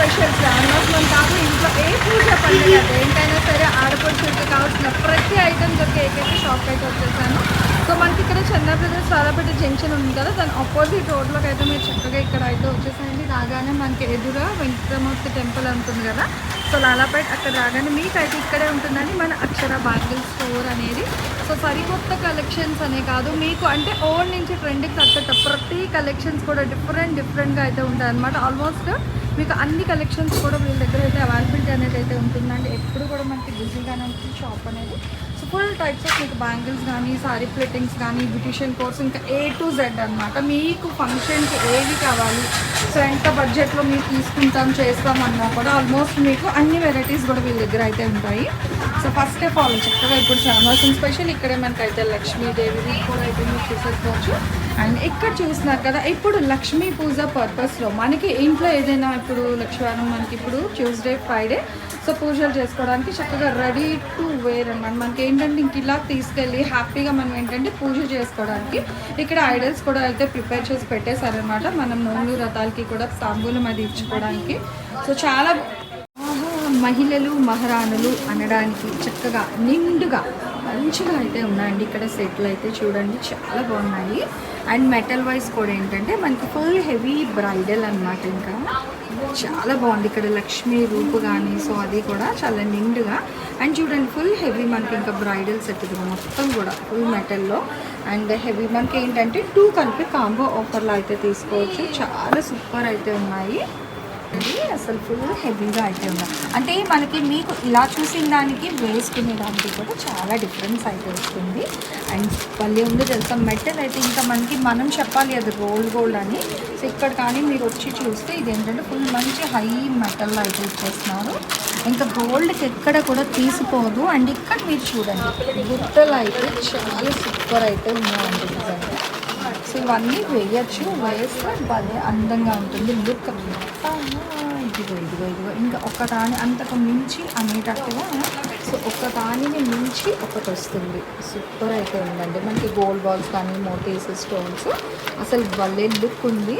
Special శ్రావణ మనం కాదు ఇంట్లో ఏ పూజ పండుగ ఏంటైనా సరే ఆడపడుచులకి కావాల్సిన ప్రతి ఐటమ్ దొరికే ఏకైతే షాప్ అయితే వచ్చేసాను. సో మనకి ఇక్కడ చంద్ర బ్రదర్స్ జంక్షన్ ఉంది కదా దాని ఆపోజిట్ రోడ్లోకి అయితే మీరు చక్కగా ఇక్కడ అయితే వచ్చేసాయండి. రాగానే మనకి ఎదురుగా వెంకటమూర్తి టెంపుల్ ఉంటుంది కదా. సో లాలాపేట అక్కడ రాగానే మీకు అయితే ఇక్కడే ఉంటుందని మన అక్షర బ్యాంగిల్ స్టోర్ అనేది. సో సరికొత్త కలెక్షన్స్ అనే కాదు మీకు అంటే ఓల్డ్ నుంచి ట్రెండింగ్ తగ్గట్టు ప్రతి కలెక్షన్స్ కూడా డిఫరెంట్ డిఫరెంట్గా అయితే ఉంటాయి అనమాట ఆల్మోస్ట్ మీకు అన్ని కలెక్షన్స్ కూడా వీళ్ళ దగ్గర అయితే అవైలబిలిటీ అనేది అయితే ఉంటుందండి. ఎప్పుడు కూడా మనకి బిజీగానే ఉంటుంది షాప్ అనేది. సో ఫుల్ టైప్స్ ఆఫ్ మీకు బ్యాంగిల్స్ కానీ సారీ ప్లేటింగ్స్ కానీ బ్యూటిషియన్ కోర్స్ ఇంకా ఏ టు జెడ్ అనమాట మీకు ఫంక్షన్కి ఏవి కావాలి సో ఎంత బడ్జెట్లో మీరు తీసుకుంటాం చేస్తాం అన్నా కూడా ఆల్మోస్ట్ మీకు అన్ని వెరైటీస్ కూడా వీళ్ళ దగ్గర అయితే ఉంటాయి. సో ఫస్ట్ ఆఫ్ ఆల్ చక్కగా ఇప్పుడు శ్రావణాసం స్పెషల్ ఇక్కడే మనకైతే లక్ష్మీదేవిది కూడా అయితే మీరు చూసేసుకోవచ్చు. అండ్ ఇక్కడ చూస్తున్నారు కదా ఇప్పుడు లక్ష్మీ పూజ పర్పస్లో మనకి ఇంట్లో ఏదైనా ఇప్పుడు లక్ష్మీవారం మనకి ఇప్పుడు ట్యూస్డే ఫ్రైడే సో పూజలు చేసుకోవడానికి చక్కగా రెడీ టు వేర్ అనమాట మనకి ఏంటంటే ఇంక ఇలా తీసుకెళ్ళి హ్యాపీగా మనం ఏంటంటే పూజ చేసుకోవడానికి ఇక్కడ ఐడల్స్ కూడా అయితే ప్రిపేర్ చేసి పెట్టేశారనమాట మనం నోములు రథాలకి కూడా తాంబూలం అది ఇచ్చుకోవడానికి. సో చాలా మహిళలు మహారాణులు అనడానికి చక్కగా నిండుగా మంచిగా అయితే ఉన్నాయండి. ఇక్కడ సెట్లు అయితే చూడండి చాలా బాగున్నాయి. అండ్ మెటల్ వైజ్ కూడా ఏంటంటే మనకి ఫుల్ హెవీ బ్రైడల్ అన్నమాట ఇంకా. చాలా బాగుంది. ఇక్కడ లక్ష్మీ రూపు కానీ సో అది కూడా చాలా నిండుగా. అండ్ చూడండి ఫుల్ హెవీ మనకి ఇంకా బ్రైడల్ సెట్ ఇది మొత్తం కూడా ఫుల్ మెటల్లో. అండ్ హెవీ మనకి ఏంటంటే టూ కలిపి కాంబో ఆఫర్లో అయితే తీసుకోవచ్చు. చాలా సూపర్ అయితే ఉన్నాయి. అసలు ఫుల్ హెవీగా అయితే ఉంది అంటే మనకి మీకు ఇలా చూసిన దానికి వేసుకునే దానికి కూడా చాలా డిఫరెన్స్ అయితే వస్తుంది. అండ్ మళ్ళీ ఉంది తెలుసా మెటల్ అయితే ఇంకా మనకి మనం చెప్పాలి అది గోల్డ్ గోల్డ్ అని. సో ఇక్కడ కానీ మీరు వచ్చి చూస్తే ఇది ఏంటంటే ఫుల్ మంచి హై మెటల్ అయితే ఇచ్చేస్తున్నారు. ఇంకా గోల్డ్కి ఎక్కడ కూడా తీసిపోదు. అండ్ ఇక్కడ మీరు చూడండి గుట్టలు అయితే చాలా సూపర్ అయితే ఉన్నాయండి నిజంగా సో ఇవన్నీ వేయచ్చు వేస్తే భలే అందంగా ఉంటుంది లుక్ ఇదిగో ఇదిగో ఇదిగో. ఇంకా ఒక దాని అంతకు మించి అనేటట్టుగా సో ఒక దానిని మించి ఒకటి వస్తుంది. సూపర్ అయితే ఉందండి. మనకి గోల్డ్ బాల్స్ కానీ మోటీస్ స్టోన్స్ అసలు భలే లుక్ ఉంది.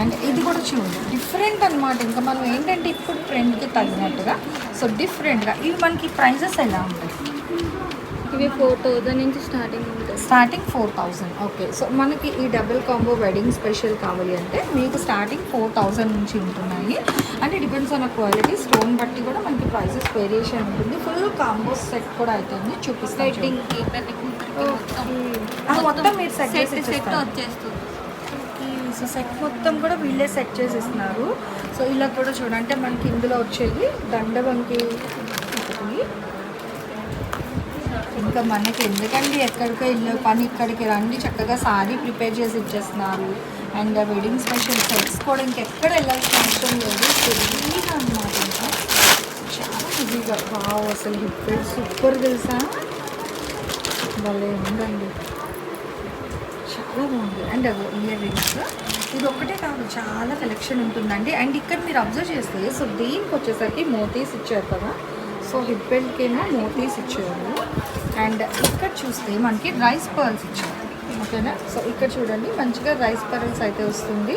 అండ్ ఇది కూడా చూడండి డిఫరెంట్ అన్నమాట. ఇంకా మనం ఏంటంటే ఇప్పుడు ట్రెండ్కి తగినట్టుగా సో డిఫరెంట్గా ఇవి మనకి ప్రైజెస్ ఎలా ఉంటాయి? ఇవి ఫోర్ థౌజండ్ నుంచి starting starting four thousand okay so మనకి ఈ డబుల్ కాంబో వెడ్డింగ్ స్పెషల్ కావాలి అంటే మీకు స్టార్టింగ్ ఫోర్ థౌజండ్ నుంచి ఉంటున్నాయి. అంటే డిపెండ్స్ ఆన్ క్వాలిటీ స్టోన్ బట్టి కూడా మనకి ప్రైసెస్ వేరియేషన్ ఉంటుంది. ఫుల్ కాంబో సెట్ కూడా అవుతుంది చూపిస్తాయి వెడ్డింగ్కి కూతురికి మొత్తం. మీరు సెట్. వచ్చేస్తుంది. సో సెట్ మొత్తం కూడా వీళ్ళే సెట్ చేసి ఇస్తున్నారు. సో ఇలా కూడా చూడండి. అంటే మనకి ఇందులో వచ్చేది దండవంకి ఒకటి ఇంకా మనకి ఎందుకండి ఎక్కడికో ఇల్లు పని ఇక్కడికి రండి చక్కగా సారీ ప్రిపేర్ చేసి ఇచ్చేస్తున్నారు. అండ్ వెడ్డింగ్ స్పెషల్ సెట్స్ కూడా ఇంకెక్కడ వెళ్ళాల్సిన అవసరం లేదు. ఫ్రీగా అనమాట ఇంకా. చాలా ఈజీగా బావు అసలు ఇప్పుడు సూపర్ తెలుసా? భలే ఉందండి. చాలా బాగుంది. అండ్ ఇయర్ రింగ్స్ ఇది ఒక్కటే కాదు చాలా కలెక్షన్ ఉంటుందండి. అండ్ ఇక్కడ మీరు అబ్జర్వ్ చేస్తే సో దీనికి వచ్చేసరికి మోతీస్ ఇచ్చారు కదా. సో హిప్ బెల్ట్కి ఏమో మోతీస్ ఇచ్చారు. అండ్ ఇక్కడ చూస్తే మనకి రైస్ పర్ల్స్ ఇచ్చారు. ఓకేనా? సో ఇక్కడ చూడండి మంచిగా రైస్ పర్ల్స్ అయితే వస్తుంది.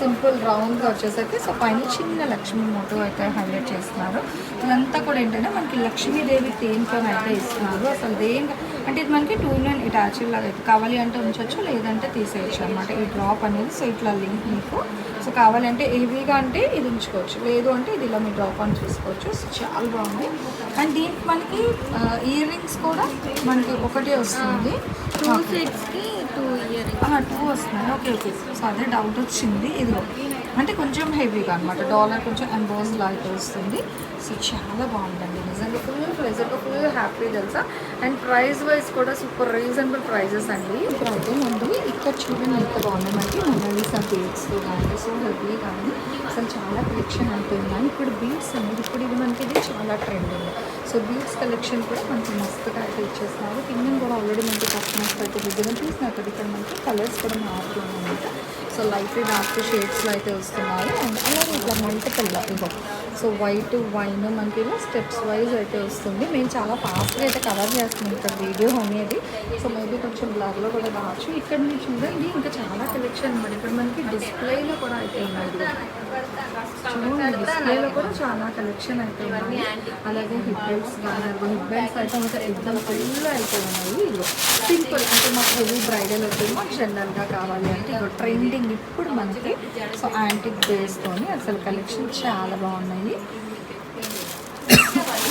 సింపుల్ రౌండ్గా వచ్చేసరికి సో పైన చిన్న లక్ష్మీ మోటో అయితే హైలైట్ చేస్తున్నారు. ఇదంతా కూడా ఏంటంటే మనకి లక్ష్మీదేవి తేన్తో అయితే ఇస్తున్నారు. అసలు దేని అంటే ఇది మనకి టూ ఇన్ అటాచ్డ్ లాగా అయితే. కావాలి అంటే ఉంచవచ్చు లేదంటే తీసేయచ్చు అనమాట ఈ డ్రాప్ అనేది సో ఇట్లా లింక్ మీకు. సో కావాలంటే హెవీగా అంటే ఇది ఉంచుకోవచ్చు. లేదు అంటే ఇది ఇలా మీరు డ్రాప్ ఆన్ చేసుకోవచ్చు సో చాలా బాగుంది. అండ్ దీనికి మనకి ఇయర్ రింగ్స్ కూడా మనకి ఒకటే వస్తుంది. టూ సెట్స్కి టూ ఇయర్ టూ వస్తున్నాయి. ఓకే ఓకే సో అదే డౌట్ వచ్చింది. ఇది అంటే కొంచెం హెవీగా అనమాట డాలర్ కొంచెం ఎంబోజ్ లాగా వస్తుంది. సో చాలా బాగుందండి. నిజంగా ఫుల్ ప్లెజర్గా ఫుల్ హ్యాపీ తెలుసా? అండ్ ప్రైస్ వైజ్ కూడా సూపర్ రీజనబుల్ ప్రైజెస్ అండి. ఇప్పుడైతే ముందు ఇక్కడ చూడండి ఎంత బాగుంది. మనకి మొనాలిసా బీడ్స్ కానీ సో హెవీ కానీ అసలు చాలా కలెక్షన్ అంటున్నాయి ఇప్పుడు బీట్స్ అనేది ఇప్పుడు ఇది మనకి ఇది చాలా ట్రెండింగ్ సో బీట్స్ కలెక్షన్ కూడా మనకి మస్తుగా అయితే ఇచ్చేస్తున్నారు. కింద కూడా ఆల్రెడీ మనకి కస్టమర్స్ అయితే దగ్గర చూసినారు ఇక్కడ మనకి కలర్స్ కూడా మారుతున్నాయి అనమాట సో లైట్ డార్క్ షేడ్స్లో అయితే వస్తున్నాయి అండ్ అలాగే ఇట్లా మల్టిపుల్ ఇగో సో వైట్ వైన్ మనకి ఇలా స్టెప్స్ వైజ్ అయితే వస్తుంది. మేము చాలా ఫాస్ట్గా అయితే కవర్ చేస్తున్నాం ఇక్కడ వీడియో అనేది సో మేబీ కొంచెం బ్లర్లో కూడా రావచ్చు. ఇక్కడ మీరు చూడండి ఇంకా చాలా కలెక్షన్ మరి ఇక్కడ మనకి డిస్ప్లేలో కూడా అయితే ఉన్నాయి. డిస్ప్లేలో కూడా చాలా కలెక్షన్ అయితే ఉన్నాయి. అలాగే హిప్ బెల్ట్స్ కానీ హిప్ బెల్ట్స్ అయితే ఇంకా ఎగ్జామ్ ఫుల్ అయితే ఉన్నాయి. ఇగో సింపుల్ అంటే మాకు హెవీ బ్రైడల్ అయితే మాకు జనరల్గా కావాలి. అంటే ఇగో ట్రెండింగ్ ఇప్పుడు మనకి సో యాంటిక్ బేస్తోని అసలు కలెక్షన్ చాలా బాగున్నాయి.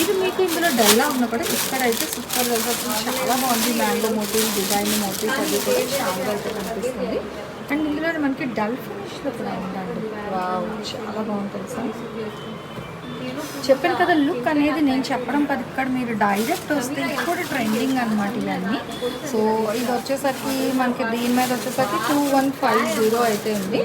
ఇది మీకు ఇందులో డల్లా ఉన్నా కూడా ఇక్కడైతే సూపర్ అసలు చాలా బాగుంది. మ్యాంగో మోటివ్ డిజైన్ మోటివ్ అది కూడా చాలా అయితే కనిపిస్తుంది. అండ్ ఇందులో మనకి డల్ ఫినిష్లో కూడా ఉందండి. చాలా బాగుంటుంది సార్ చెప్పాను కదా లుక్ అనేది నేను చెప్పడం కదా. ఇక్కడ మీరు డైరెక్ట్ వస్తే ఇప్పుడు ట్రెండింగ్ అనమాట ఇవన్నీ. సో ఇది వచ్చేసరికి మనకి దీని మీద వచ్చేసరికి టూ వన్ ఫైవ్ జీరో అయితే ఉంది.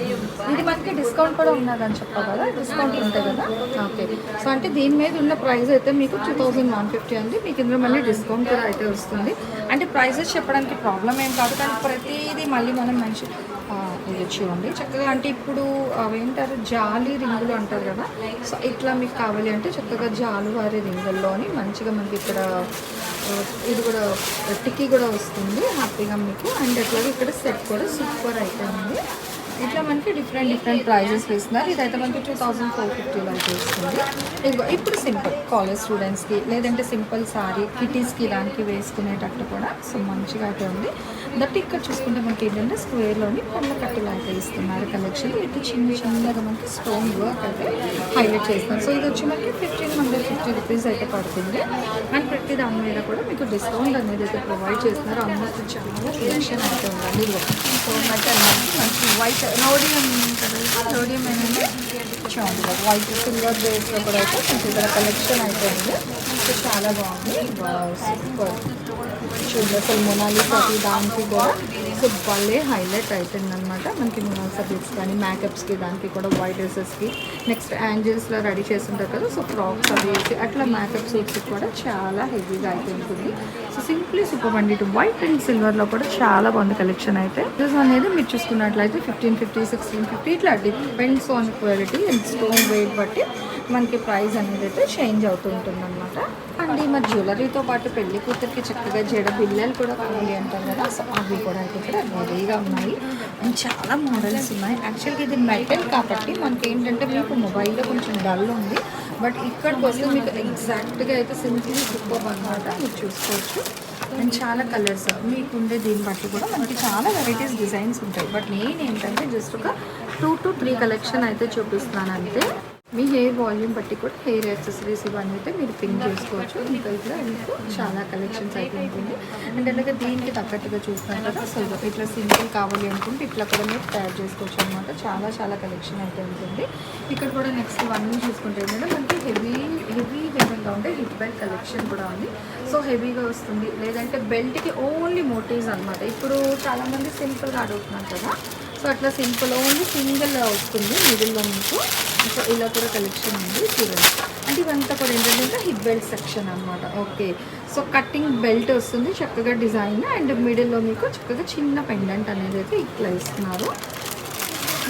ఇది మనకి డిస్కౌంట్ కూడా ఉన్నదని చెప్పా కదా డిస్కౌంట్ ఉంటాయి కదా. ఓకే సో అంటే దీని మీద ఉన్న ప్రైస్ అయితే మీకు టూ థౌజండ్ వన్ ఫిఫ్టీ ఉంది. మీకు ఇందులో మళ్ళీ డిస్కౌంట్ కూడా అయితే వస్తుంది. అంటే ప్రైజెస్ చెప్పడానికి ప్రాబ్లం ఏం కాదు కానీ ప్రతిదీ మళ్ళీ మనం మంచి చూడండి. చక్కగా అంటే ఇప్పుడు అవేంటారు జాలి రింగులు అంటారు కదా. సో ఇట్లా మీకు కావాలి అంటే చక్కగా జాలువారే రింగల్లోని మంచిగా మనకి ఇక్కడ ఇది కూడా టిక్కీ కూడా వస్తుంది. హ్యాపీగా మీకు. అండ్ అట్లాగే ఇక్కడ సెట్ కూడా సూపర్ అయితే ఉంది. ఇట్లా మనకి డిఫరెంట్ డిఫరెంట్ ప్రైజెస్ వేస్తున్నారు. ఇదైతే మనకి టూ థౌజండ్ ఫోర్ ఫిఫ్టీ వరకు వస్తుంది ఇప్పుడు సింపుల్ కాలేజ్ స్టూడెంట్స్కి లేదంటే సింపుల్ సారీ కిటీస్కి దానికి వేసుకునేటట్టు కూడా సో మంచిగా అయితే ఉంది. దట్ ఇక్కడ చూసుకుంటే మనకి ఏంటంటే స్క్వేర్లోని పళ్ళ కట్టులు అయితే ఇస్తున్నారు కలెక్షన్ ఇటు చిన్న చిన్నగా మనకి స్టోన్ వర్క్ అయితే హైలైట్ చేస్తున్నారు. సో ఇది వచ్చి మనకి ఫిఫ్టీన్ హండ్రెడ్ ఫిఫ్టీ రూపీస్ అయితే పడుతుంది. అండ్ ప్రతి దాని మీద కూడా మీకు డిస్కౌంట్ అనేది అయితే ప్రొవైడ్ చేస్తున్నారు. అందరికీ చాలా కలెక్షన్ అయితే ఉందండి. సో మెటల్ మంచి వైట్ నోడియం నోడియం అనేది చూడండి వైట్ సిల్వర్ బేస్లో కూడా అయితే మనకి ఇక్కడ కలెక్షన్ అయితే ఉంది సో చాలా బాగుంది. సూపర్ చూడండి అసలు మొనాలిసాకి దానికి కూడా సో భలే హైలైట్ అవుతుంది అనమాట మనకి మొనాలిసా కానీ మేకప్స్కి దానికి కూడా వైట్ డ్రెస్సెస్కి నెక్స్ట్ యాంజిల్స్లో రెడీ చేస్తుంటారు కదా సో ఫ్రాక్స్ అవి వేసి అట్లా మేకప్ సూట్స్కి కూడా చాలా హెవీగా అయితే ఉంటుంది. సో సింప్లీ సూపర్ అండి. ఇటు వైట్ అండ్ సిల్వర్లో కూడా చాలా బాగుంది కలెక్షన్ అయితే. డ్రెస్ అనేది మీరు చూసుకున్నట్లయితే ఫిఫ్టీన్ ఫిఫ్టీ సిక్స్టీన్ ఫిఫ్టీ ఇట్లా depends on quality and stone weight బట్టి మనకి ప్రైస్ అనేది అయితే చేంజ్ అవుతుంటుంది అనమాట అండ్ ఈ మరి జ్యువెలరీతో పాటు పెళ్ళి కూతురికి చక్కగా జడ బిల్లలు కూడా కావాలి అంటారు కదా సో అవి కూడా అయితే ఇక్కడ రెడీగా ఉన్నాయి. అండ్ చాలా మోడల్స్ ఉన్నాయి. యాక్చువల్గా ఇది మెటల్ కాబట్టి మనకి ఏంటంటే మీకు మొబైల్లో కొంచెం డల్ ఉంది. బట్ ఇక్కడికి వస్తే మీకు ఎగ్జాక్ట్గా అయితే సింపుల్ సూపర్ అనమాట మీరు చూసుకోవచ్చు. అండ్ చాలా కలర్స్ మీకు ఉండే దీన్ని బట్టి కూడా మనకి చాలా వెరైటీస్ డిజైన్స్ ఉంటాయి. బట్ నేను ఏంటంటే జస్ట్ ఒక టూ టు త్రీ కలెక్షన్ అయితే చూపిస్తున్నాను అంతే మీ హెయిర్ వాల్యూమ్ బట్టి కూడా హెయిర్ యాక్సెసరీస్ ఇవన్నీ అయితే మీరు పింక్ చేసుకోవచ్చు. ఇంకా ఇక్కడ మీకు చాలా కలెక్షన్స్ అయితే ఉంటుంది. అండ్ అలాగే దీనికి తగ్గట్టుగా చూస్తున్నారు కదా సో ఇట్లా సింపుల్ కావాలి అనుకుంటే ఇట్లా కూడా మీరు తయారు చేసుకోవచ్చు అనమాట చాలా చాలా కలెక్షన్ అయితే ఉంటుంది. ఇక్కడ కూడా నెక్స్ట్ ఇవన్నీ చూసుకుంటే ఏంటంటే మనకి హెవీ హెవీ విధంగా ఉంటే హిప్ బెల్ట్ కలెక్షన్ కూడా ఉంది. సో హెవీగా వస్తుంది. లేదంటే బెల్ట్కి ఓన్లీ మోటివ్స్ అనమాట ఇప్పుడు చాలామంది సింపుల్గా అడుగుతున్నారు కదా సో అట్లా సింపుల్ ఓన్లీ సింగిల్ వస్తుంది మిడిల్లో మీకు. సో ఇలా కూడా కలెక్షన్ ఉంది చూడండి. అంటే ఇవంతా కూడా ఏంటంటే హిప్ బెల్ట్ సెక్షన్ అనమాట ఓకే. సో కటింగ్ బెల్ట్ వస్తుంది చక్కగా డిజైన్. అండ్ మిడిల్లో మీకు చక్కగా చిన్న పెండెంట్ అనేది అయితే ఇట్లా ఇస్తున్నారు.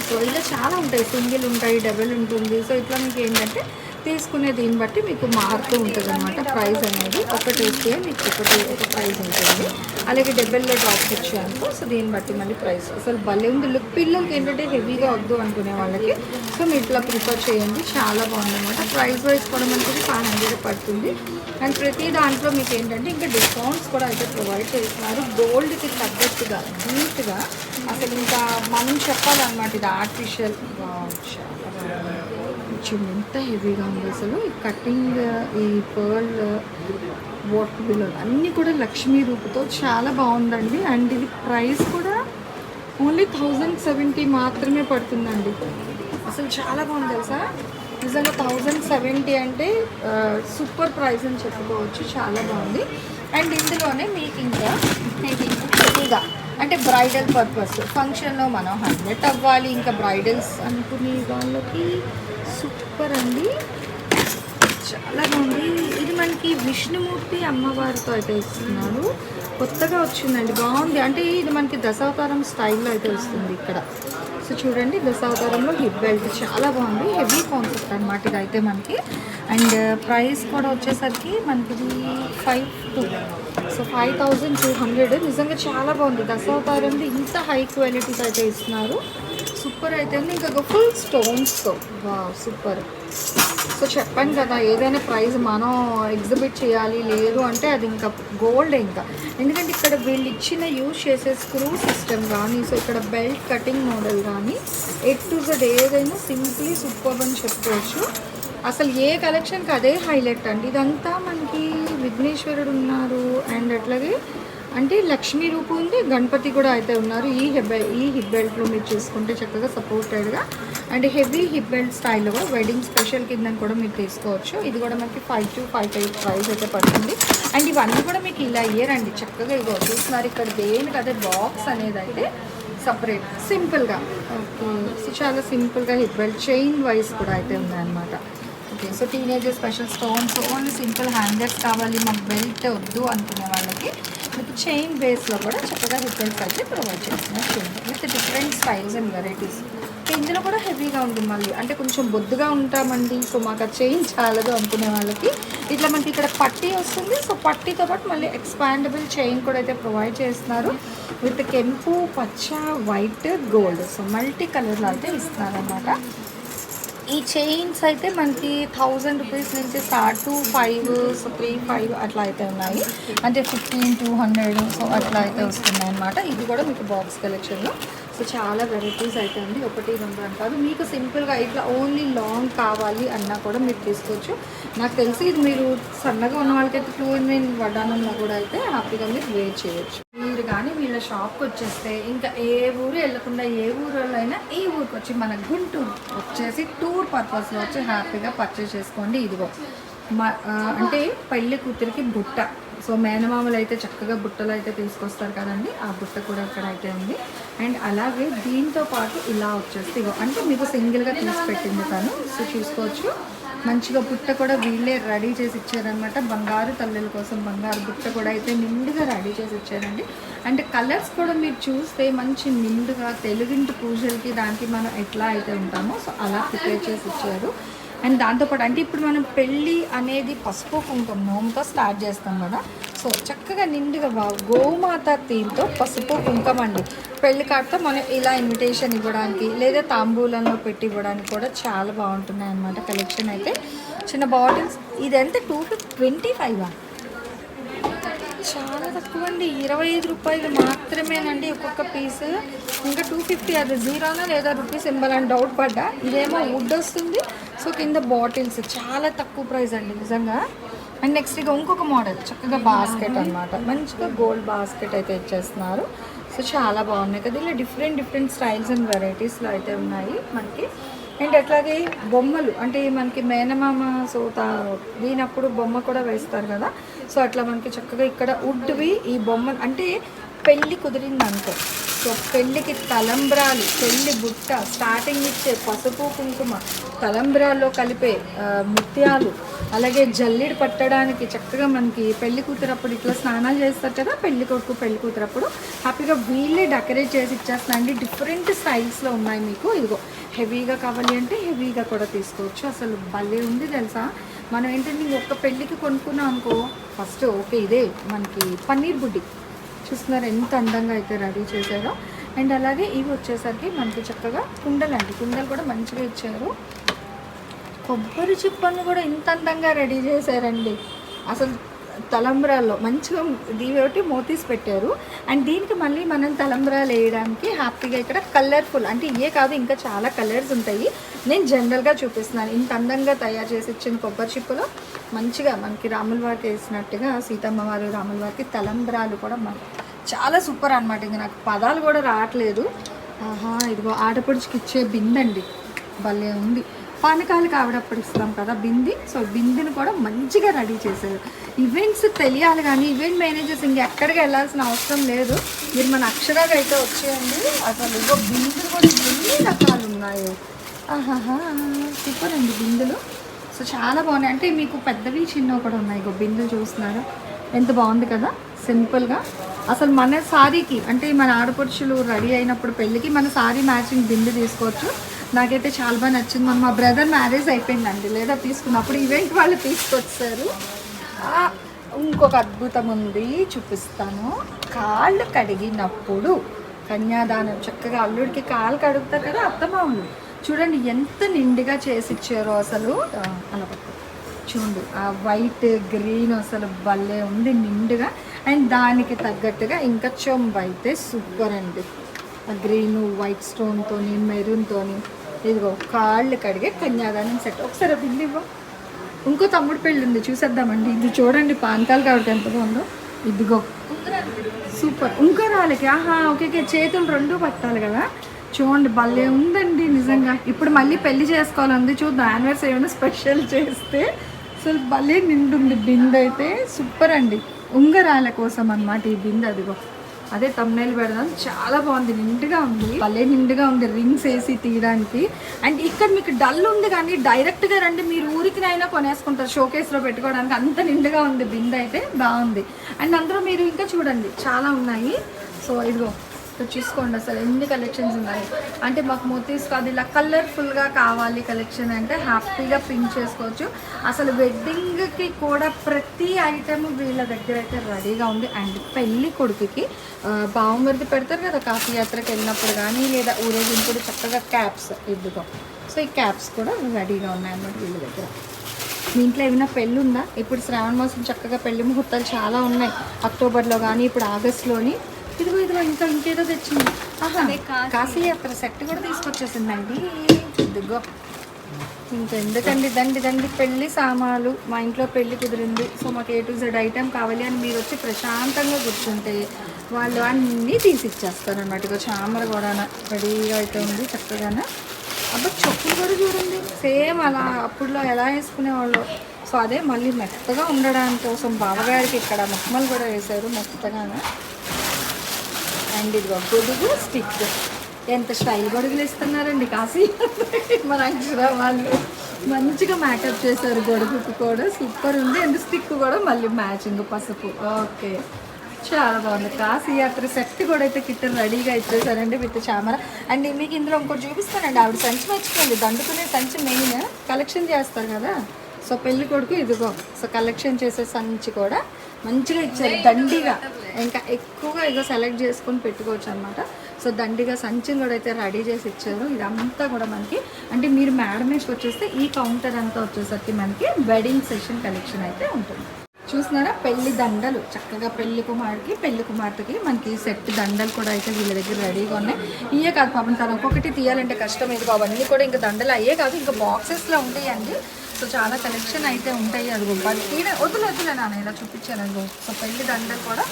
సో ఇలా చాలా ఉంటాయి సింగిల్ ఉంటాయి డబుల్ ఉంటుంది. సో ఇట్లా మీకు ఏంటంటే తీసుకునే దీన్ని బట్టి మీకు మారుతూ ఉంటుంది అనమాట ప్రైస్ అనేది ఒకటి వస్తే మీకు ఒకటి ఒక ప్రైస్ ఉంటుంది. అలాగే డెబ్బెల్లో డ్రాప్స్ వచ్చాయనుకో సో దీన్ని బట్టి మళ్ళీ ప్రైస్. అసలు భలే ఉంది. లుక్ పిల్లలకి ఏంటంటే హెవీగా వద్దు అనుకునే వాళ్ళకి. సో మీరు ఇట్లా ప్రిఫర్ చేయండి. చాలా బాగుంది అనమాట ప్రైస్ వైజ్ కూడా మనకి ఫైవ్ హండ్రెడ్ పడుతుంది. అండ్ ప్రతి దాంట్లో మీకు ఏంటంటే ఇంకా డిస్కౌంట్స్ కూడా అయితే ప్రొవైడ్ చేస్తున్నారు. గోల్డ్కి తగ్గట్టుగా నీట్గా అసలు ఇంకా మనం చెప్పాలన్నమాట ఇది ఆర్టిఫిషియల్ చూడండి ఎంత హెవీగా ఉంది అసలు. ఈ కటింగ్ ఈ పర్ల్ వాటర్ బిల్ అన్నీ కూడా లక్ష్మీ రూపుతో చాలా బాగుందండి. అండ్ ఇది ప్రైస్ కూడా ఓన్లీ థౌజండ్ సెవెంటీ మాత్రమే పడుతుందండి. అసలు చాలా బాగుంది తెలుసా? నిజంగా థౌజండ్ సెవెంటీ అంటే సూపర్ ప్రైస్ అని చెప్పుకోవచ్చు. చాలా బాగుంది. అండ్ ఇందులోనే మీకు ఇంకా హెవీగా అంటే బ్రైడల్ పర్పస్. ఫంక్షన్లో మనం హండ్రెడ్ అవ్వాలి. ఇంకా బ్రైడల్స్ అనుకునే వాళ్ళకి సూపర్ అండి. చాలా బాగుంది. ఇది మనకి విష్ణుమూర్తి అమ్మవారితో అయితే ఇస్తున్నారు కొత్తగా వచ్చిందండి. బాగుంది. అంటే ఇది మనకి దశావతారం స్టైల్లో అయితే వస్తుంది ఇక్కడ. సో చూడండి దశావతారంలో హిప్ బెల్ట్. చాలా బాగుంది. హెవీ కాన్సెప్ట్ అనమాట ఇదైతే అయితే మనకి. అండ్ ప్రైస్ కూడా వచ్చేసరికి మనకి five two. So five thousand two hundred. నిజంగా చాలా బాగుంది. దశావతారంది ఇంత హై క్వాలిటీస్ అయితే ఇస్తున్నారు. సూపర్ అయితే ఇంకా ఫుల్ స్టోన్స్తో వా సూపర్ సో చెప్పాను కదా ఏదైనా ప్రైజ్ మనం ఎగ్జిబిట్ చేయాలి లేదు అంటే అది ఇంకా గోల్డ్ ఇంకా. ఎందుకంటే ఇక్కడ వీళ్ళు ఇచ్చిన యూజ్ చేసే స్క్రూ సిస్టమ్ కానీ సో ఇక్కడ బెల్ట్ కటింగ్ మోడల్ కానీ ఎట్ టు జెడ్ ఏదైనా సింప్లీ సూపర్ అని చెప్పుకోవచ్చు. అసలు ఏ కలెక్షన్కి అదే హైలైట్ అండి. ఇదంతా మనకి విఘ్నేశ్వరుడు ఉన్నారు అండ్ అట్లాగే అంటే లక్ష్మీ రూపు ఉంది గణపతి కూడా అయితే ఉన్నారు. ఈ హెబ్బెల్ ఈ హిప్ బెల్ట్లో మీరు చూసుకుంటే చక్కగా సపోర్టెడ్గా అండ్ హెవీ హిప్ బెల్ట్ స్టైల్లో కూడా వెడ్డింగ్ స్పెషల్ కింద కూడా మీరు తీసుకోవచ్చు. ఇది కూడా మనకి five to five five price అయితే పడుతుంది. అండ్ ఇవన్నీ కూడా మీకు ఇలా ఇయ్యరండి. చక్కగా ఇగో చూస్తున్నారు ఇక్కడ దేనికి అదే బాక్స్ అనేది అయితే సపరేట్ సింపుల్గా. ఓకే. చాలా సింపుల్గా హిప్ బెల్ట్ చైన్ వైస్ కూడా అయితే ఉందన్నమాట. Okay. So teenager special stones only simple hangers కావాలి మాకు బెల్ట్ వద్దు అనుకునే వాళ్ళకి మీకు చైన్ బేస్లో కూడా చక్కగా హిప్ అయితే ప్రొవైడ్ చేస్తున్నారు చూడండి with different styles and varieties ఇందులో కూడా హెవీగా ఉంటుంది మళ్ళీ. అంటే కొంచెం బొద్దుగా ఉంటామండి. సో మాకు ఆ చైన్ చాలదు అనుకునే వాళ్ళకి. ఇట్లా మనకి ఇక్కడ పట్టీ వస్తుంది. సో పట్టీతో పాటు మళ్ళీ ఎక్స్పాండబుల్ చైన్ కూడా అయితే ప్రొవైడ్ చేస్తున్నారు. విత్ కెంపు పచ్చ వైట్ గోల్డ్ సో మల్టీ కలర్లో అయితే ఇస్తున్నారు అనమాట ఈ చైన్స్ అయితే మనకి థౌజండ్ రూపీస్ నుంచి start to five so three five అట్లా అయితే ఉన్నాయి. అంటే ఫిఫ్టీన్ టూ హండ్రెడ్ సో అట్లా అయితే వస్తున్నాయి అనమాట ఇది కూడా మీకు బాక్స్ కలెక్షన్లో సో చాలా వెరైటీస్ అయితే ఉంది. ఒకటి రెండు అని కాదు. మీకు సింపుల్గా ఇట్లా ఓన్లీ లాంగ్ కావాలి అన్నా కూడా మీరు తీసుకోవచ్చు. నాకు తెలిసి ఇది మీరు సన్నగా ఉన్న వాళ్ళకైతే టూ ఇన్ వన్ వడ్డానంలో కూడా అయితే హ్యాపీగా మీరు వేర్ చేయొచ్చు. కానీ వీళ్ళ షాప్కి వచ్చేస్తే ఇంకా ఏ ఊరు వెళ్ళకుండా ఏ ఊరిలో అయినా ఈ ఊరికి వచ్చి మన గుంటూరు వచ్చేసి టూర్ పర్పస్లో వచ్చి హ్యాపీగా పర్చేస్ చేసుకోండి. ఇదిగో మా అంటే పెళ్ళి కూతురికి బుట్ట. సో మేనమామలు అయితే చక్కగా బుట్టలు అయితే తీసుకొస్తారు కదండి. ఆ బుట్ట కూడా ఇక్కడ అయితే ఉంది. అండ్ అలాగే దీంతో పాటు ఇలా వచ్చేస్తే ఇగో అంటే మీకు సింగిల్గా తీసి పెట్టింది తను. సో చూసుకోవచ్చు. మంచిగా బుట్ట కూడా వీళ్ళే రెడీ చేసి ఇచ్చారనమాట బంగారు తల్లుల కోసం బంగారు బుట్ట కూడా అయితే నిండుగా రెడీ చేసి ఇచ్చారండి. అంటే కలర్స్ కూడా మీరు చూస్తే మంచి నిండుగా తెలుగింటి పూజలకి దానికి మనం ఎట్లా అయితే ఉంటామో సో అలా ప్రిపేర్ చేసి ఇచ్చారు. అండ్ దాంతోపాటు అంటే ఇప్పుడు మనం పెళ్ళి అనేది పసుపు కుంకుమ నోముతో స్టార్ట్ చేస్తాం కదా సో చక్కగా నిండుగా బా గోమాత థీమ్తో పసుపు కుంకం అండి. పెళ్ళి కార్డ్తో మనం ఇలా ఇన్విటేషన్ ఇవ్వడానికి లేదా తాంబూలంలో పెట్టి ఇవ్వడానికి కూడా చాలా బాగుంటున్నాయి అన్నమాట కలెక్షన్ అయితే. చిన్న బాటిల్స్. ఇదంతా? టూ ఫిఫ్టీ ట్వంటీ ఫైవ్ చాలా తక్కువ అండి. ఇరవై ఐదు రూపాయలు మాత్రమేనండి ఒక్కొక్క పీస్. ఇంకా టూ ఫిఫ్టీ అది జీరోనా లేదా రూపీస్ అని డౌట్ పడ్డా. ఇదేమో వుడ్ వస్తుంది. సో కింద బాటిల్స్. చాలా తక్కువ ప్రైస్ అండి నిజంగా. అండ్ నెక్స్ట్ ఇక ఇంకొక మోడల్ చక్కగా బాస్కెట్ అన్నమాట. మంచిగా గోల్డ్ బాస్కెట్ అయితే ఇచ్చేస్తున్నారు. సో చాలా బాగున్నాయి కదా. ఇలా డిఫరెంట్ డిఫరెంట్ స్టైల్స్ అండ్ వెరైటీస్లో అయితే ఉన్నాయి మనకి. అండ్ అట్లాగే బొమ్మలు అంటే మనకి మేనమామ సో తా- దీనప్పుడు బొమ్మ కూడా వేస్తారు కదా. సో అట్లా మనకి చక్కగా ఇక్కడ వుడ్వి ఈ బొమ్మ అంటే పెళ్ళి కుదిరింది అనుకో సో పెళ్ళికి తలంబ్రాలు పెళ్ళి బుట్ట స్టార్టింగ్ ఇచ్చే పసుపు కుంకుమ తలంబ్రాల్లో కలిపే ముత్యాలు అలాగే జల్లిడి పట్టడానికి చక్కగా మనకి పెళ్ళి కూతురప్పుడు ఇట్లా స్నానాలు చేస్తారు కదా పెళ్ళి కొడుకు పెళ్ళి కూతురప్పుడు. హ్యాపీగా వీళ్ళే డెకరేట్ చేసి ఇచ్చేస్తున్నాయండి. డిఫరెంట్ స్టైల్స్లో ఉన్నాయి మీకు. ఇదిగో హెవీగా కావాలి అంటే హెవీగా కూడా తీసుకోవచ్చు. అసలు భలే ఉంది తెలుసా? మనం ఏంటంటే ఇంకొక పెళ్ళికి కొనుక్కున్నాం అనుకో ఫస్ట్ ఓకే ఇదే మనకి పన్నీర్ బుడ్డి. చూస్తున్నారు ఎంత అందంగా అయితే రెడీ చేశారో. అండ్ అలాగే ఇవి వచ్చేసరికి మనకి చక్కగా కుండలు అండి. కుండలు కూడా మంచిగా ఇచ్చారు. కొబ్బరి చిప్పను కూడా ఇంత అందంగా రెడీ చేశారండి. అసలు తలంబ్రాల్లో మంచిగా దీవి ఒకటి మోతీస్ పెట్టారు. అండ్ దీనికి మళ్ళీ మనం తలంబ్రాలు వేయడానికి హ్యాపీగా ఇక్కడ కలర్ఫుల్ అంటే ఇవే కాదు ఇంకా చాలా కలర్స్ ఉంటాయి. నేను జనరల్గా చూపిస్తున్నాను. ఇంత అందంగా తయారు చేసి ఇచ్చిన కొబ్బరి చిప్పలో మంచిగా మనకి రాముల వారికి వేసినట్టుగా సీతమ్మ వారు రాముల వారికి తలంబ్రాలు కూడా మన చాలా సూపర్ అనమాట ఇంకా నాకు పదాలు కూడా రావట్లేదు. ఆహా ఇదిగో ఆడపడుచుకి ఇచ్చే బిందండి. భలే ఉంది. పానకాలకు ఆవిడప్పుడు ఇస్తాం కదా బింది. సో బిందిని కూడా మంచిగా రెడీ చేశారు ఈవెంట్స్ తెలియాలి కానీ ఈవెంట్ మేనేజర్స్ ఇంకెక్కడికి వెళ్ళాల్సిన అవసరం లేదు. మీరు మన అక్షరాలు అయితే వచ్చేయండి. అసలు ఇగో బిందులు కూడా ఎన్ని రకాలు ఉన్నాయో. ఆహాహా సూపర్ అండి బిందులు. సో చాలా బాగున్నాయి. అంటే మీకు పెద్దవి చిన్నవి కూడా ఉన్నాయి. ఇగో బిందులు చూస్తున్నారు. ఎంత బాగుంది కదా సింపుల్గా. అసలు మన సారీకి అంటే మన ఆడపడుచులు రెడీ అయినప్పుడు పెళ్ళికి మన సారీ మ్యాచింగ్ బిందు తీసుకోవచ్చు. నాకైతే చాలా బాగా నచ్చింది. మన మా బ్రదర్ మ్యారేజ్ అయిపోయిందండి. లేదా తీసుకున్నప్పుడు ఈవెంట్ వాళ్ళు తీసుకొచ్చారు. ఇంకొక అద్భుతం ఉంది. చూపిస్తాను. కాళ్ళు కడిగినప్పుడు కన్యాదానం. చక్కగా అల్లుడికి కాళ్ళు కడుగుతారు కదా అత్తమామలు. చూడండి ఎంత నిండుగా చేసి ఇచ్చారో అసలు. ఆ, అలా చూడు ఆ వైట్ గ్రీన్ అసలు భలే ఉంది నిండుగా. అండ్ దానికి తగ్గట్టుగా ఇంకా చొంబు అయితే సూపర్ అండి. ఆ గ్రీన్ వైట్ స్టోన్తోని మెరూన్తోని ఇదిగో కాళ్ళు కడిగే కన్యాదానం సెట్. ఒకసారి బిల్లు ఇవ్వ. ఇంకో తమ్ముడు పెళ్ళి ఉంది చూసేద్దామండి. ఇది చూడండి పానకాలు కాబట్టి ఎంత బాగుందో. ఇదిగో. సూపర్. ఉంకరాలకి ఆహా ఓకే చేతులు రెండు పట్టాలి కదా. చూడండి భలే ఉందండి నిజంగా. ఇప్పుడు మళ్ళీ పెళ్ళి చేసుకోవాలంది. చూద్దాం యానివర్సరీ ఏమైనా స్పెషల్ చేస్తే. అసలు భలే నిండుంది బిందె అయితే సూపర్ అండి. ఉంగరాల కోసం అన్నమాట ఈ బిందె అదిగో. అదే తమ్నైల్ పెడదాం. చాలా బాగుంది నిండుగా ఉంది. భలే నిండుగా ఉంది రింగ్స్ వేసి తీయడానికి. అండ్ ఇక్కడ మీకు డల్ ఉంది కానీ డైరెక్ట్గా రండి మీరు ఊరికినైనా కొనేసుకుంటారు షోకేస్లో పెట్టుకోవడానికి. అంత నిండుగా ఉంది బిందె అయితే బాగుంది. అండ్ అందులో మీరు ఇంకా చూడండి చాలా ఉన్నాయి. సో ఇదిగో. ఇక్కడ చూసుకోండి అసలు ఎన్ని కలెక్షన్స్ ఉన్నాయి. అంటే మాకు మోతీస్ కాదు ఇలా కలర్ఫుల్గా కావాలి కలెక్షన్ అంటే హ్యాపీగా ప్రింట్ చేసుకోవచ్చు. అసలు వెడ్డింగ్కి కూడా ప్రతి ఐటమ్ వీళ్ళ దగ్గర అయితే రెడీగా ఉంది. అండ్ పెళ్ళి కొడుకుకి ఆ, పెడతారు కదా కాఫీ యాత్రకి వెళ్ళినప్పుడు కానీ లేదా ఊరేగింపుడు చక్కగా క్యాప్స్ ఇద్దుకో సో ఈ క్యాప్స్ కూడా రెడీగా ఉన్నాయన్నమాట వీళ్ళ దగ్గర. మీ ఇంట్లో ఏమైనా పెళ్ళి ఉందా? ఇప్పుడు శ్రావణ మాసం చక్కగా పెళ్ళి ముహూర్తాలు చాలా ఉన్నాయి. అక్టోబర్లో కానీ ఇప్పుడు ఆగస్టులోని ఇదిగో ఇదిగో ఇంకా ఇంకేదో తెచ్చింది. ఆహా కాశీ. యాత్ర సెట్ కూడా తీసుకొచ్చేసిందండి. ఇదిగో. ఇంకెందుకండి దండి దండి పెళ్ళి సామాన్లు మా ఇంట్లో పెళ్ళి కుదిరింది. సో మాకు ఏ టు జెడ్ ఐటెం కావాలి అని మీరు వచ్చి ప్రశాంతంగా కూర్చుంటే వాళ్ళు అన్నీ తీసి ఇచ్చేస్తారు అన్నమాట ఇక చామర కూడా రెడీగా అయితే ఉంది చక్కగానే. అబ్బా చెప్పులు కూడా చూడండి. సేమ్ అలా అప్పుడులో ఎలా వేసుకునేవాళ్ళు. సో అదే మళ్ళీ మెత్తగా ఉండడానికి కోసం బావగారికి ఇక్కడ మొక్కమలు కూడా వేశారు మెత్తగానే. అండ్ ఇదిగో గొడుగు స్టిక్. ఎంత స్టైల్ గొడుగులు ఇస్తున్నారండి కాశీ. మన అక్షర వాళ్ళు మంచిగా మేకప్ చేశారు గొడుగుకు కూడా. సూపర్ ఉంది. అండ్ స్టిక్ కూడా మళ్ళీ మ్యాచింగ్ పసుపు. ఓకే. చాలా బాగుంది. కాశీ యాత్ర సెట్ కూడా అయితే కిట్ రెడీగా ఇచ్చేసారండి విత్ చామర అండ్ మీకు ఇందులో ఇంకోటి చూపిస్తానండి. ఆవిడ సంచి మర్చిపోయింది. దండుకునే సంచి మెయిన్ కలెక్షన్ చేస్తారు కదా. సో పెళ్ళి కొడుకు ఇదిగో. సో కలెక్షన్ చేసే సంచి కూడా మంచిగా ఇచ్చారు దండిగా. ఇంకా ఎక్కువగా ఇగో సెలెక్ట్ చేసుకొని పెట్టుకోవచ్చు అనమాట సో దండిగా సంచిని కూడా అయితే రెడీ చేసి ఇచ్చారు. ఇదంతా కూడా మనకి అంటే మీరు మేడమేస్కి వచ్చేస్తే ఈ కౌంటర్ అంతా వచ్చేసరికి మనకి వెడ్డింగ్ సెషన్ కలెక్షన్ అయితే ఉంటుంది. చూస్తున్నారా పెళ్ళి దండలు. చక్కగా పెళ్ళి కుమారుడికి పెళ్ళి కుమార్తెకి మనకి సెట్ దండలు కూడా అయితే వీళ్ళ దగ్గర రెడీగా ఉన్నాయి. ఇయే కాదు పాపం తను ఒక్కొక్కటి తీయాలంటే కష్టం ఇది అవన్నీ కూడా ఇంకా దండలు అయ్యే కాదు. ఇంకా బాక్సెస్లో ఉంటాయండి. సో చాలా కలెక్షన్ అయితే ఉంటాయి. అది ఈడ వద్దులే వద్దులే నాన్న ఇలా చూపించాను అదిగో. సో పెళ్ళి దండలు కూడా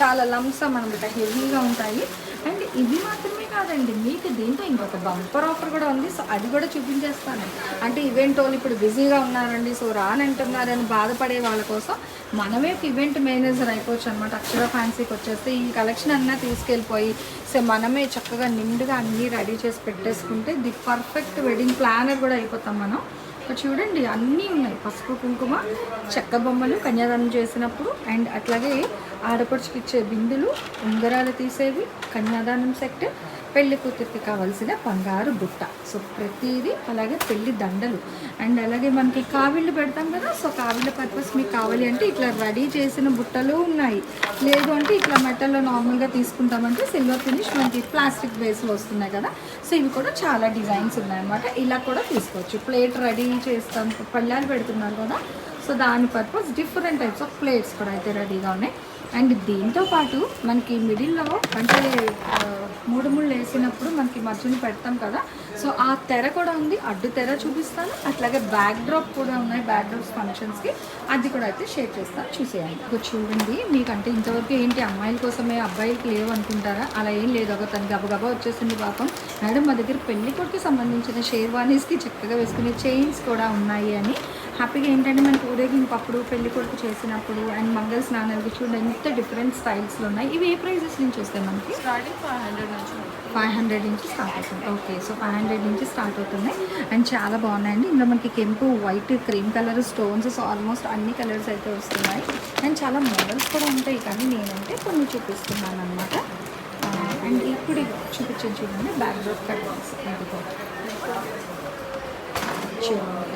చాలా లంసం అనమాట హెవీగా ఉంటాయి. అండ్ ఇవి మాత్రమే కాదండి మీకు దీంతో ఇంకొక బంపర్ ఆఫర్ కూడా ఉంది. సో అది కూడా చూపించేస్తాను. అంటే ఈవెంట్ వాళ్ళు ఇప్పుడు బిజీగా ఉన్నారండి సో రానంటున్నారని బాధపడే వాళ్ళ కోసం మనమే ఒక ఈవెంట్ మేనేజర్ అయిపోవచ్చు అనమాట అక్షర ఫ్యాన్సీకి వచ్చేస్తే ఈ కలెక్షన్ అన్నా తీసుకెళ్ళిపోయి సో మనమే చక్కగా నిండుగా అన్నీ రెడీ చేసి పెట్టేసుకుంటే ది పర్ఫెక్ట్ వెడ్డింగ్ ప్లానర్ కూడా అయిపోతాం మనం. ఇక్కడ చూడండి అన్నీ ఉన్నాయి. పసుపు కుంకుమ చెక్క బొమ్మలు కన్యాదానం చేసినప్పుడు అండ్ అట్లాగే ఆడపడుచుకి ఇచ్చే బిందులు ఉంగరాలు తీసేవి కన్యాదానం సెట్ పెళ్ళి కూతురికి కావాల్సిన బంగారు బుట్ట. సో ప్రతిదీ అలాగే పెళ్ళి దండలు. అండ్ అలాగే మనకి కావిళ్ళు పెడతాం కదా సో కావిళ్ళ పర్పస్ మీకు కావాలి అంటే ఇట్లా రెడీ చేసిన బుట్టలు ఉన్నాయి. లేదు అంటే ఇట్లా మెటల్లో నార్మల్గా తీసుకుంటామంటే సిల్వర్ ఫినిష్ మనకి ప్లాస్టిక్ బేస్లో వస్తున్నాయి కదా. సో ఇవి కూడా చాలా డిజైన్స్ ఉన్నాయన్నమాట. ఇలా కూడా తీసుకోవచ్చు. ప్లేట్ రెడీ చేస్తాం పళ్ళాలు పెడుతున్నారు కదా. సో దాని purpose different types of plates కూడా అయితే రెడీగా ఉన్నాయి. అండ్ దీంతో పాటు మనకి మిడిల్లో అంటే మూడు ముళ్ళు వేసినప్పుడు మనకి మధ్యని పెడతాం కదా. సో ఆ తెర కూడా ఉంది. అడ్డు తెర చూపిస్తాను. అట్లాగే బ్యాక్ డ్రాప్ కూడా ఉన్నాయి. బ్యాక్ డ్రాప్స్ ఫంక్షన్స్కి. అది కూడా అయితే షేర్ చేస్తాను చూసేయండి. ఇక చూడండి. మీకంటే ఇంతవరకు ఏంటి? అమ్మాయిల కోసమే అబ్బాయిలకి లేవు అనుకుంటారా? అలా ఏం లేదు. ఒక తను గబగబా వచ్చేసింది పాపం. మేడం మా దగ్గర పెళ్ళి కొడుకు సంబంధించిన షేర్వానీస్కి చక్కగా వేసుకునే చైన్స్ కూడా ఉన్నాయి అని. హ్యాపీగా ఏంటంటే మనకి ఊరేగింపు అప్పుడు పెళ్ళి కొడుకు చేసినప్పుడు అండ్ మంగళ స్నానాలకి చూడండి ఎంత డిఫరెంట్ స్టైల్స్లో ఉన్నాయి. ఇవి ఏ ప్రైజెస్ నుంచి వస్తాయి మనకి? స్టార్టింగ్ ఫైవ్ హండ్రెడ్ నుంచి ఫైవ్ హండ్రెడ్ నుంచి స్టార్ట్ అవుతుంది. ఓకే సో ఫైవ్ హండ్రెడ్ నుంచి స్టార్ట్ అవుతున్నాయి. అండ్ చాలా బాగున్నాయండి. ఇందులో మనకి కెంపు white cream colour stones so almost అన్ని కలర్స్ అయితే వస్తున్నాయి. అండ్ చాలా మోడల్స్ కూడా ఉంటాయి. కానీ నేనంటే కొన్ని చూపిస్తున్నాను అనమాట అండ్ ఇప్పుడు ఇగో చూపించాను చూడండి. బ్యాక్ డ్రాప్ కట్స్ ఇదిగో. చూడండి.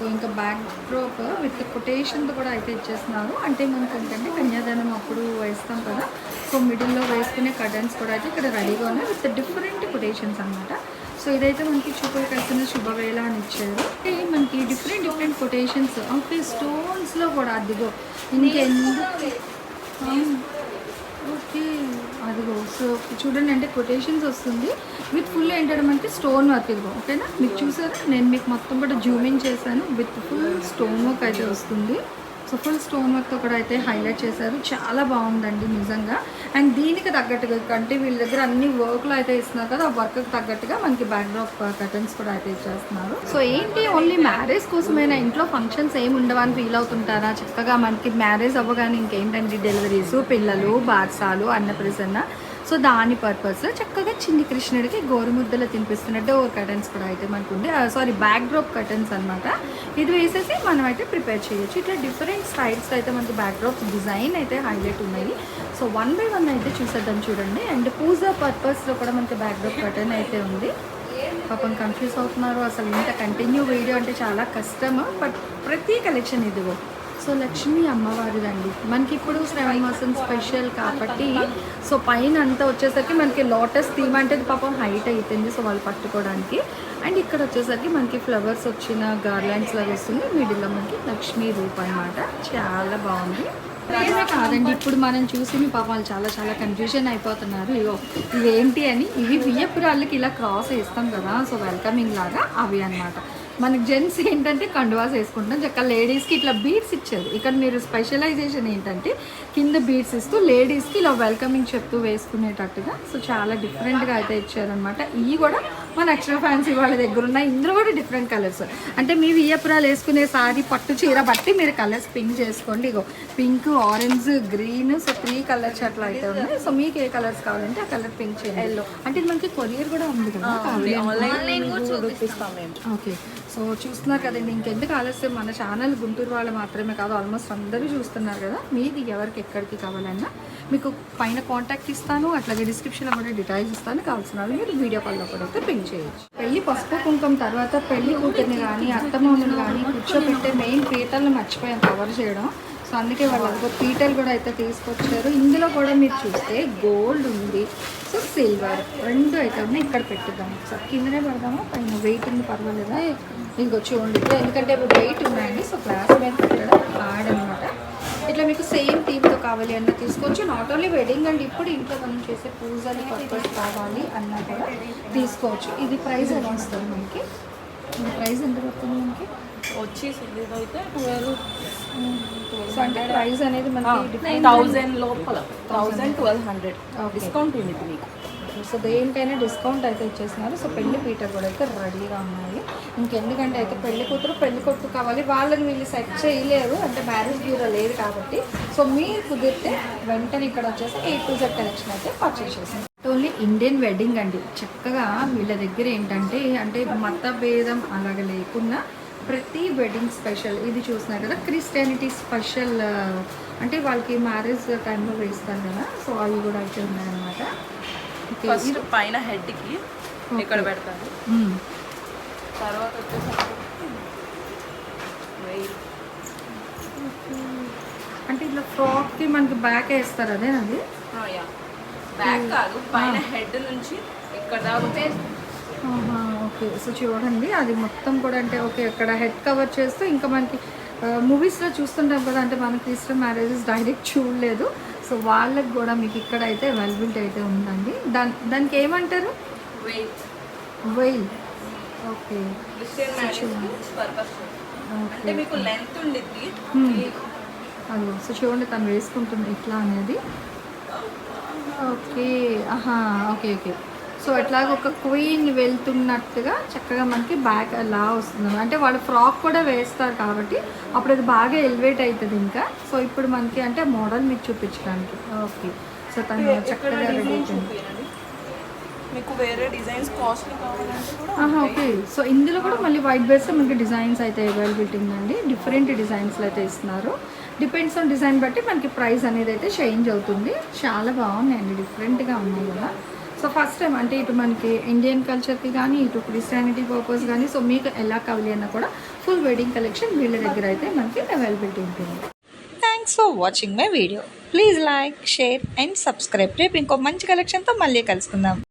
సో ఇంకా బ్యాక్ డ్రాప్ విత్ కొటేషన్తో కూడా అయితే ఇచ్చేస్తున్నారు. అంటే మనకు ఏంటంటే కన్యాదానం అప్పుడు వేస్తాం కదా. సో మిడిల్లో వేసుకునే కటన్స్ కూడా అయితే ఇక్కడ రెడీగా ఉన్నాయి విత్ డిఫరెంట్ కొటేషన్స్ అనమాట సో ఇదైతే మనకి చూపులు కలిసిన శుభవేళ అని ఇచ్చారు. అంటే మనకి డిఫరెంట్ డిఫరెంట్ కొటేషన్స్ ఓకే స్టోన్స్లో కూడా అదిగో. ఇంకెందుకు? ఓకే అదిగో సో చూడండి అంటే కొటేషన్స్ వస్తుంది. విత్ ఫుల్ ఏంటంటే మనకి స్టోన్ వర్క్ ఇదిగో ఓకేనా మీకు చూసారా? నేను మీకు మొత్తం కూడా జూమింగ్ చేశాను. విత్ ఫుల్ స్టోన్ వర్క్ అయితే వస్తుంది. సో ఫుల్ స్టోన్ వర్క్తో కూడా అయితే హైలైట్ చేశారు. చాలా బాగుందండి నిజంగా. అండ్ దీనికి తగ్గట్టుగా అంటే వీళ్ళ దగ్గర అన్ని వర్క్లు అయితే ఇస్తున్నారు కదా ఆ వర్క్కి తగ్గట్టుగా మనకి బ్యాక్డ్రాప్ కర్టన్స్ కూడా అయితే ఇచ్చేస్తున్నారు. సో ఏంటి ఓన్లీ మ్యారేజ్ కోసమైనా? ఇంట్లో ఫంక్షన్స్ ఏమి ఉండవని ఫీల్ అవుతుంటారా? చక్కగా మనకి మ్యారేజ్ అవ్వగానే ఇంకేంటండి డెలివరీస్ పిల్లలు బార్సాలు అన్నప్రసన్న. సో దాని పర్పస్ చక్కగా చిన్ని కృష్ణుడికి గోరుముద్దలు తినిపిస్తున్న డోర్ కర్టన్స్ కూడా అయితే మనకు ఉంది. సారీ బ్యాక్ డ్రాప్ కర్టన్స్ అనమాట ఇది వేసేసి మనం అయితే ప్రిపేర్ చేయొచ్చు. ఇట్లా డిఫరెంట్ స్టైల్స్ అయితే మనకి బ్యాక్ డ్రాప్ డిజైన్ అయితే హైలైట్ ఉన్నాయి. సో వన్ బై వన్ అయితే చూసేద్దాం చూడండి. అండ్ పూజా పర్పస్లో కూడా మనకి బ్యాక్ డ్రాప్ కర్టన్ అయితే ఉంది. పాపం కన్ఫ్యూజ్ అవుతున్నారు. అసలు ఇంత కంటిన్యూ వీడియో అంటే చాలా కష్టము. బట్ ప్రతి కలెక్షన్ ఇదిగో. సో లక్ష్మీ అమ్మవారిదండి. మనకి ఇప్పుడు శ్రవణ మాసం స్పెషల్ కాబట్టి సో పైన అంతా వచ్చేసరికి మనకి లోటస్ థీమ్ అంటే పాపం హైట్ అవుతుంది సో వాళ్ళు పట్టుకోవడానికి. అండ్ ఇక్కడ వచ్చేసరికి మనకి ఫ్లవర్స్ వచ్చిన గార్లాండ్స్ లాగా వస్తుంది మిడిల్లో మనకి లక్ష్మీ రూప్ అనమాట చాలా బాగుంది. ఇవే కాదండి ఇప్పుడు మనం చూసి మీ పాపం వాళ్ళు చాలా చాలా కన్ఫ్యూజన్ అయిపోతున్నారు. ఇగో ఇవేంటి అని ఇవి బియ్యపురాళ్ళకి ఇలా క్రాస్ వేస్తాం కదా సో వెల్కమింగ్ లాగా అవి అన్నమాట. మనకి జెంట్స్ ఏంటంటే కండువాస్ వేసుకుంటాం. చక్క లేడీస్కి ఇట్లా బీడ్స్ ఇచ్చారు ఇక్కడ మీరు స్పెషలైజేషన్ ఏంటంటే కింద బీడ్స్ ఇస్తూ లేడీస్కి ఇలా వెల్కమింగ్ చెప్తూ వేసుకునేటట్టుగా. సో చాలా డిఫరెంట్గా అయితే ఇచ్చారనమాట ఇవి కూడా మన ఎక్స్ట్రా ఫ్యాన్సీ వాళ్ళ దగ్గర ఉన్నాయి. ఇందులో కూడా డిఫరెంట్ కలర్స్ అంటే మీ వియ్యపురాలు వేసుకునే సారీ పట్టు చీర బట్టి మీరు కలర్స్ పింక్ చేసుకోండి. ఇగో pink orange green so three colours అట్లా అయితే ఉన్నాయి. సో మీకు ఏ కలర్స్ కావాలంటే ఆ కలర్ పింక్ చేయండి. అంటే ఇది మనకి కొరియర్ కూడా ఉంది కదా ఓకే సో చూస్తున్నారు కదండి ఇంకెందుకు ఆలస్యం? మన ఛానల్ గుంటూరు వాళ్ళు మాత్రమే కాదు ఆల్మోస్ట్ అందరూ చూస్తున్నారు కదా. మీది ఎవరికి ఎక్కడికి కావాలన్నా మీకు పైన కాంటాక్ట్ ఇస్తాను అట్లాగే డిస్క్రిప్షన్లో కూడా డీటెయిల్స్ ఇస్తాను. కావాల్సిన వాళ్ళు మీరు వీడియో కాల్లో కూడా అయితే పెళ్ళి చేయొచ్చు. పెళ్ళి పసుపు కుంకుమ తర్వాత పెళ్ళి కూతుర్ని కానీ అత్తమామని కానీ కూర్చోబెట్టే మెయిన్ పీటలను మర్చిపోయాం కవర్ చేయడం సో అందుకే వాళ్ళు అదిగో పీటలు కూడా అయితే తీసుకొచ్చారు. ఇందులో కూడా మీరు చూస్తే గోల్డ్ ఉంది. సో సిల్వర్ రెండు అయితే ఉన్నాయి ఇక్కడ పెట్టుద్దాం సో కిందనే పెడదామా? పైన వెయిట్ ఉంది పర్వాలేదా? ఇంకో చూడండి. ఎందుకంటే ఇప్పుడు వెయిట్ ఉన్నాయండి సో గ్లాస్ మీద పెట్టడం ఆడనమాట. అనమాట ఇట్లా మీకు సేమ్ థీమ్తో కావాలి అన్న తీసుకోవచ్చు. నాట్ ఓన్లీ వెడ్డింగ్ అండ్ ఇప్పుడు ఇంట్లో మనం చేసే పూజని పర్పస్ కావాలి అన్న కూడా తీసుకోవచ్చు. ఇది ప్రైస్ ఎలా వస్తుంది మనకి? ఇది ప్రైస్ ఎంత పడుతుంది మనకి? వచ్చి అయితే ట్వెల్వ్ అంటే ప్రైస్ అనేది మనకి థౌజండ్ లోపల థౌజండ్ ట్వెల్వ్ హండ్రెడ్. డిస్కౌంట్ ఉంది మీకు. సో దేనికైనా డిస్కౌంట్ అయితే ఇచ్చేస్తున్నారు. సో పెళ్ళి పీటర్ కూడా అయితే రెడీగా ఉన్నాయి. ఇంకెందుకంటే అయితే పెళ్ళి కూతురు పెళ్ళి కొడుకు కావాలి. వాళ్ళని వీళ్ళు సెట్ చేయలేరు. అంటే మ్యారేజ్ బ్యూరో లేదు కాబట్టి. సో మీరు కుదిరితే వెంటనే ఇక్కడ వచ్చేసి ఏ టు జెడ్ కలెక్షన్ అయితే పర్చేస్ చేసాం ఓన్లీ ఇండియన్ వెడ్డింగ్ అండి. చక్కగా వీళ్ళ దగ్గర ఏంటంటే అంటే మత భేదం అలాగ లేకుండా ప్రతి వెడ్డింగ్ స్పెషల్ ఇది చూస్తున్నారు కదా క్రిస్టియానిటీ స్పెషల్ అంటే వాళ్ళకి మ్యారేజ్ టైంలో వేస్తారు కదా సో అవి కూడా అయితే ఉన్నాయన్నమాట. ఫస్ట్ పైన హెడ్కి ఇక్కడ పెడతారు. తర్వాత వచ్చేసరికి అంటే ఇట్లా ఫ్రాక్కి మనకి బ్యాక్ వేస్తారు అదేనది యా. బ్యాక్ కాదు పైన హెడ్ నుంచి ఇక్కడ దాకా ఓకే సో చూడండి అది మొత్తం కూడా అంటే ఓకే ఇక్కడ హెడ్ కవర్ చేస్తూ ఇంకా మనకి మూవీస్లో చూస్తుంటాం కదా అంటే మనకి ఇష్టం మ్యారేజెస్ డైరెక్ట్ చూడలేదు. సో వాళ్ళకి కూడా మీకు ఇక్కడ అయితే అవైలబిలిటీ అయితే ఉందండి. దాని దానికి ఏమంటారు? Veil okay. అంటే మీకు లెంత్ ఉండిద్ది. Hmm. అదో. సో చూడండి తను వేసుకుంటుంది ఇట్లా అనేది. ఓకే. ఆహా. Okay okay. సో ఎట్లాగ ఒక క్వీన్ వెళ్తున్నట్టుగా చక్కగా మనకి బ్యాక్ అలా వస్తుంది అంటే వాళ్ళు ఫ్రాక్ కూడా వేస్తారు కాబట్టి అప్పుడు అది బాగా ఎలివేట్ అవుతుంది ఇంకా. సో ఇప్పుడు మనకి అంటే మోడల్ మీకు చూపించడానికి. ఓకే. సో తను చక్కగా మీకు వేరే డిజైన్స్ కాస్ట్లీ ఓకే. సో ఇందులో కూడా మళ్ళీ వైట్ బేస్లో మనకి డిజైన్స్ అయితే అవైలబిలిటీ ఉందండి. డిఫరెంట్ డిజైన్స్లో అయితే ఇస్తున్నారు. డిపెండ్స్ ఆన్ డిజైన్ బట్టి మనకి ప్రైస్ అనేది అయితే చేంజ్ అవుతుంది. చాలా బాగున్నాయండి. డిఫరెంట్గా ఉన్నాయి కదా. సో ఫస్ట్ టైం అంటే ఇటు మనకి ఇండియన్ కల్చర్కి కానీ ఇటు క్రిస్టియానిటీ పర్పస్ కానీ సో మీకు ఎలా కావాలి అన్నా కూడా ఫుల్ వెడ్డింగ్ కలెక్షన్ వీళ్ళ దగ్గర అయితే మనకి అవైలబిలిటీ ఉంటుంది. Thanks for watching my video please like share and subscribe రేపు ఇంకో మంచి కలెక్షన్తో మళ్ళీ కలుసుకుందాం.